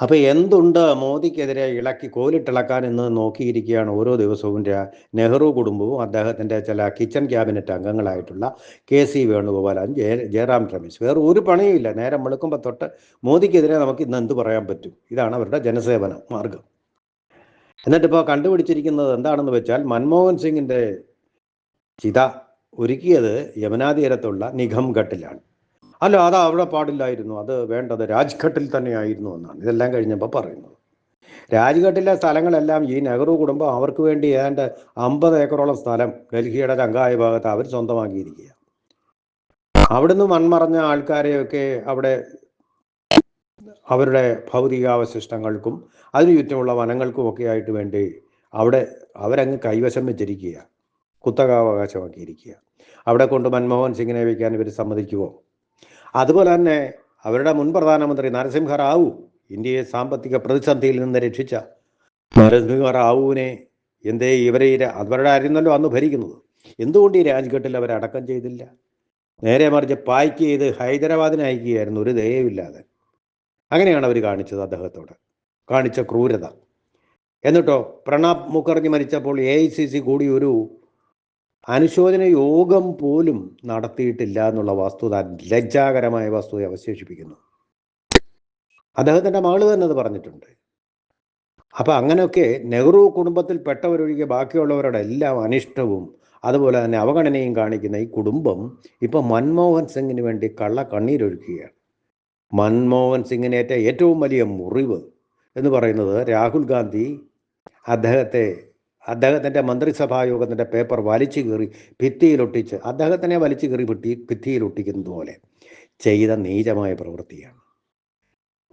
അപ്പോൾ എന്തുണ്ട് മോദിക്കെതിരെ ഇളക്കി കോലിട്ടിളക്കാൻ എന്ന് നോക്കിയിരിക്കുകയാണ് ഓരോ ദിവസവും നെഹ്റു കുടുംബവും അദ്ദേഹത്തിന്റെ ചില കിച്ചൺ ക്യാബിനറ്റ് അംഗങ്ങളായിട്ടുള്ള കെ സി വേണുഗോപാലൻ ജയ ജയറാം രമേശ്. വേറെ ഒരു പണിയുമില്ല നേരം വെളുക്കുമ്പോൾ തൊട്ട് മോദിക്കെതിരെ നമുക്ക് ഇന്ന് എന്ത് പറയാൻ പറ്റും? ഇതാണ് അവരുടെ ജനസേവന മാർഗം. എന്നിട്ടിപ്പോൾ കണ്ടുപിടിച്ചിരിക്കുന്നത് എന്താണെന്ന് വെച്ചാൽ മൻമോഹൻ സിംഗിന്റെ ചിത ഒരുക്കിയത് യമുനാതീരത്തുള്ള നിഘം ഘട്ടിലാണ്. അല്ല അത് അവിടെ പാടില്ലായിരുന്നു. അത് വേണ്ടത് രാജ്ഘട്ടിൽ തന്നെയായിരുന്നു എന്നാണ്. ഇതെല്ലാം കഴിഞ്ഞപ്പോൾ പറയുന്നത് രാജ്ഘട്ടിലെ സ്ഥലങ്ങളെല്ലാം ഈ നെഹ്റു കുടുംബം അവർക്ക് വേണ്ടി ഏതാണ്ട് അമ്പത് ഏക്കറോളം സ്ഥലം ഡൽഹിയുടെ ചങ്കായ ഭാഗത്ത് അവർ സ്വന്തമാക്കിയിരിക്കുക അവിടുന്ന് മൺമറഞ്ഞ ആൾക്കാരെയൊക്കെ അവിടെ അവരുടെ ഭൗതികാവശിഷ്ടങ്ങൾക്കും അതിനു ചുറ്റുമുള്ള വനങ്ങൾക്കും ഒക്കെ ആയിട്ട് വേണ്ടി അവിടെ അവരങ്ങ് കൈവശം വെച്ചിരിക്കുക കുത്തകാവകാശമാക്കിയിരിക്കുക അവിടെ കൊണ്ട് മൻമോഹൻ സിംഗിനെ വയ്ക്കാൻ ഇവർ സമ്മതിക്കുമോ അതുപോലെ തന്നെ അവരുടെ മുൻ പ്രധാനമന്ത്രി നരസിംഹ റാവു ഇന്ത്യയെ സാമ്പത്തിക പ്രതിസന്ധിയിൽ നിന്ന് രക്ഷിച്ച നരസിംഹ റാവുവിനെ എന്തേ ഇവരെ അവരുടെ ആയിരുന്നല്ലോ അന്ന് ഭരിക്കുന്നത്. എന്തുകൊണ്ട് ഈ രാജ്ഘട്ടിൽ അവരെ അടക്കം ചെയ്തില്ല? നേരെ മറിച്ച് പായ്ക്ക് ചെയ്ത് ഹൈദരാബാദിന് അയക്കുകയായിരുന്നു ഒരു ദയവില്ലാതെ അങ്ങനെയാണ് അവർ കാണിച്ചത് അദ്ദേഹത്തോട്. കാണിച്ച ക്രൂരത. എന്നിട്ടോ പ്രണബ് മുഖർജി മരിച്ചപ്പോൾ എ ഐ സി സി കൂടി ഒരു അനുശോചന യോഗം പോലും നടത്തിയിട്ടില്ല എന്നുള്ള വസ്തുത ലജ്ജാകരമായ വസ്തുത അവശേഷിപ്പിക്കുന്നു. അദ്ദേഹത്തിന്റെ മകൾ തന്നെ അത് പറഞ്ഞിട്ടുണ്ട്. അപ്പം അങ്ങനെയൊക്കെ നെഹ്റു കുടുംബത്തിൽ പെട്ടവരൊഴികെ ബാക്കിയുള്ളവരുടെ എല്ലാം അനിഷ്ടവും അതുപോലെ തന്നെ അവഗണനയും കാണിക്കുന്ന ഈ കുടുംബം ഇപ്പം മൻമോഹൻ സിംഗിന് വേണ്ടി കള്ള കണ്ണീരൊഴുക്കുകയാണ് മൻമോഹൻ സിംഗിനേറ്റ ഏറ്റവും വലിയ മുറിവ് എന്ന് പറയുന്നത് രാഹുൽ ഗാന്ധി അദ്ദേഹത്തെ അദ്ദേഹത്തിന്റെ മന്ത്രിസഭാ യോഗത്തിന്റെ പേപ്പർ വലിച്ചു കീറി ഭിത്തിയിലൊട്ടിച്ച് അദ്ദേഹത്തിനെ വലിച്ചു കീറി ഭിത്തി ഭിത്തിയിലൊട്ടിക്കുന്നത് പോലെ ചെയ്ത നീചമായ പ്രവൃത്തിയാണ്.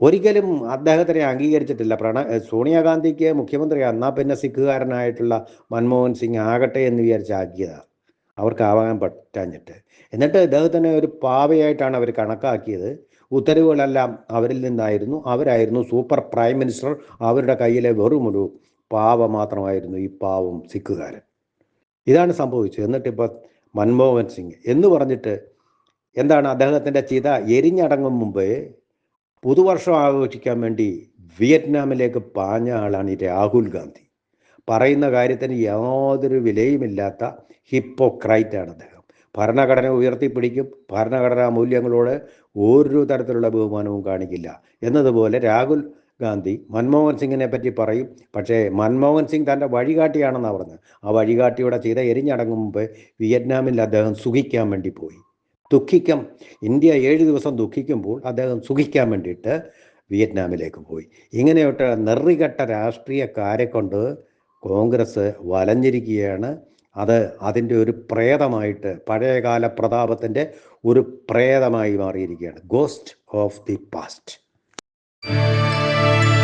ഒരിക്കലും അദ്ദേഹത്തിനെ അംഗീകരിച്ചിട്ടില്ല. പ്രണ സോണിയാഗാന്ധിക്ക് മുഖ്യമന്ത്രി എന്നാൽ പിന്നെ സിഖുകാരനായിട്ടുള്ള മൻമോഹൻ സിംഗ് ആകട്ടെ എന്ന് വിചാരിച്ച് ആക്കിയതാണ് അവർക്കാവാൻ പറ്റാഞ്ഞിട്ട്. എന്നിട്ട് ഇദ്ദേഹത്തിനെ ഒരു പാവയായിട്ടാണ് അവർ കണക്കാക്കിയത്. ഉത്തരവുകളെല്ലാം അവരിൽ നിന്നായിരുന്നു. അവരായിരുന്നു സൂപ്പർ പ്രൈം മിനിസ്റ്റർ. അവരുടെ കയ്യിലെ വെറും ഒരു പാവ മാത്രമായിരുന്നു ഈ പാവം സിഖുകാരൻ. ഇതാണ് സംഭവിച്ചത്. എന്നിട്ടിപ്പോൾ മൻമോഹൻ സിംഗ് എന്ന് പറഞ്ഞിട്ട് എന്താണ് അദ്ദേഹത്തിന്റെ ചിത? എരിഞ്ഞടങ്ങും മുമ്പേ പുതുവർഷം ആഘോഷിക്കാൻ വേണ്ടി വിയറ്റ്നാമിലേക്ക് പാഞ്ഞ ആളാണ് ഈ രാഹുൽ ഗാന്ധി. പറയുന്ന കാര്യത്തിന് യാതൊരു വിലയുമില്ലാത്ത ഹിപ്പോക്രൈറ്റാണ് അദ്ദേഹം. ഭരണഘടന ഉയർത്തിപ്പിടിക്കും. ഭരണഘടനാ മൂല്യങ്ങളോട് ഒരു തരത്തിലുള്ള ബഹുമാനവും കാണിക്കില്ല. എന്നതുപോലെ രാഹുൽ ഗാന്ധി മൻമോഹൻ സിംഗിനെ പറ്റി പറയും. പക്ഷേ മൻമോഹൻ സിംഗ് തന്റെ വഴികാട്ടിയാണെന്നാണ് പറഞ്ഞത്. ആ വഴികാട്ടിയുടെ ചെയ്ത എരിഞ്ഞടങ്ങും മുമ്പ് വിയറ്റ്നാമിൽ അദ്ദേഹം സുഖിക്കാൻ വേണ്ടി പോയി. ദുഃഖിക്കാം ഇന്ത്യ ഏഴ് ദിവസം ദുഃഖിക്കുമ്പോൾ അദ്ദേഹം സുഖിക്കാൻ വേണ്ടിയിട്ട് വിയറ്റ്നാമിലേക്ക് പോയി. ഇങ്ങനെയൊട്ട് നെറികെട്ട രാഷ്ട്രീയക്കാരെ കൊണ്ട് കോൺഗ്രസ് വലഞ്ഞിരിക്കുകയാണ്. അത് അതിന്റെ ഒരു പ്രേതമായിട്ട് പഴയകാല പ്രതാപത്തിന്റെ ഒരു പ്രേതമായി മാറിയിരിക്കുകയാണ്. Ghost of the past oh